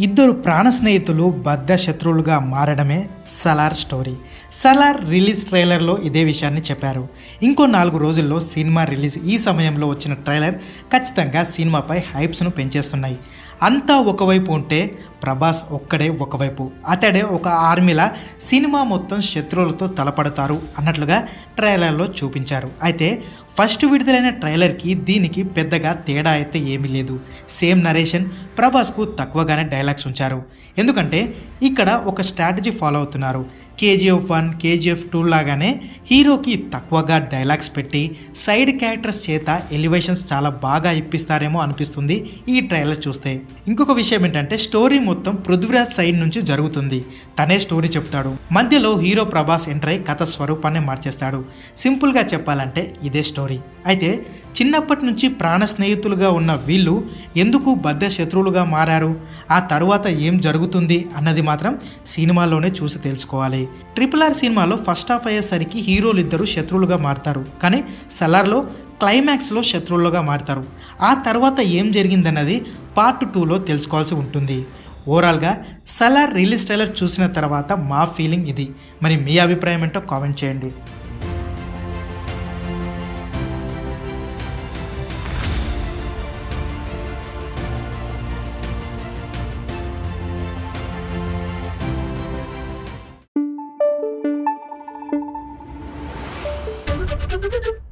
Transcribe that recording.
ఇద్దరు ప్రాణ స్నేహితులు బద్ధ శత్రువులుగా మారడమే సలార్ స్టోరీ. సలార్ రిలీజ్ ట్రైలర్లో ఇదే విషయాన్ని చెప్పారు. ఇంకో నాలుగు రోజుల్లో సినిమా రిలీజ్ ఈ సమయంలో వచ్చిన ట్రైలర్ ఖచ్చితంగా సినిమాపై హైప్స్ను పెంచేస్తున్నాయి. అంతా ఒకవైపు ఉంటే ప్రభాస్ ఒక్కడే ఒకవైపు. అతడే ఒక ఆర్మీలా సినిమా మొత్తం శత్రువులతో తలపడతారు అన్నట్లుగా ట్రైలర్లో చూపించారు. అయితే ఫస్ట్ విడుదలైన ట్రైలర్కి దీనికి పెద్దగా తేడా అయితే ఏమీ లేదు. సేమ్ నరేషన్ ప్రభాస్కు తక్కువగానే డైలాగ్స్ ఉంచారు. ఎందుకంటే ఇక్కడ ఒక స్ట్రాటజీ ఫాలో అవుతున్నారు. కేజీఎఫ్ వన్ కేజీఎఫ్ టూ లాగానే హీరోకి తక్కువగా డైలాగ్స్ పెట్టి సైడ్ క్యారెక్టర్స్ చేత ఎలివేషన్స్ చాలా బాగా ఇప్పిస్తారేమో అనిపిస్తుంది ఈ ట్రైలర్ చూస్తే. ఇంకొక విషయం ఏంటంటే స్టోరీ మొత్తం పృథ్వీరాజ్ సైడ్ నుంచి జరుగుతుంది. తనే స్టోరీ చెప్తాడు. మధ్యలో హీరో ప్రభాస్ ఎంటర్ అయి కథ స్వరూపాన్ని మార్చేస్తాడు. సింపుల్గా చెప్పాలంటే ఇదే స్టోరీ. అయితే చిన్నప్పటి నుంచి ప్రాణ స్నేహితులుగా ఉన్న వీళ్ళు ఎందుకు బద్ధ శత్రువులుగా మారారు? ఆ తరువాత ఏం జరుగుతుంది అన్నది మాత్రం సినిమాలోనే చూసి తెలుసుకోవాలి. ట్రిపుల్ ఆర్ సినిమాలో ఫస్ట్ హాఫ్ అయ్యేసరికి హీరోలు ఇద్దరు శత్రువులుగా మారుతారు. కానీ సలార్లో క్లైమాక్స్లో శత్రువులుగా మారుతారు. ఆ తర్వాత ఏం జరిగిందన్నది పార్ట్ టూలో తెలుసుకోవాల్సి ఉంటుంది. ఓవరాల్గా సలార్ రిలీజ్ ట్రైలర్ చూసిన తర్వాత మా ఫీలింగ్ ఇది. మరి మీ అభిప్రాయం ఏంటో కామెంట్ చేయండి. どどどど。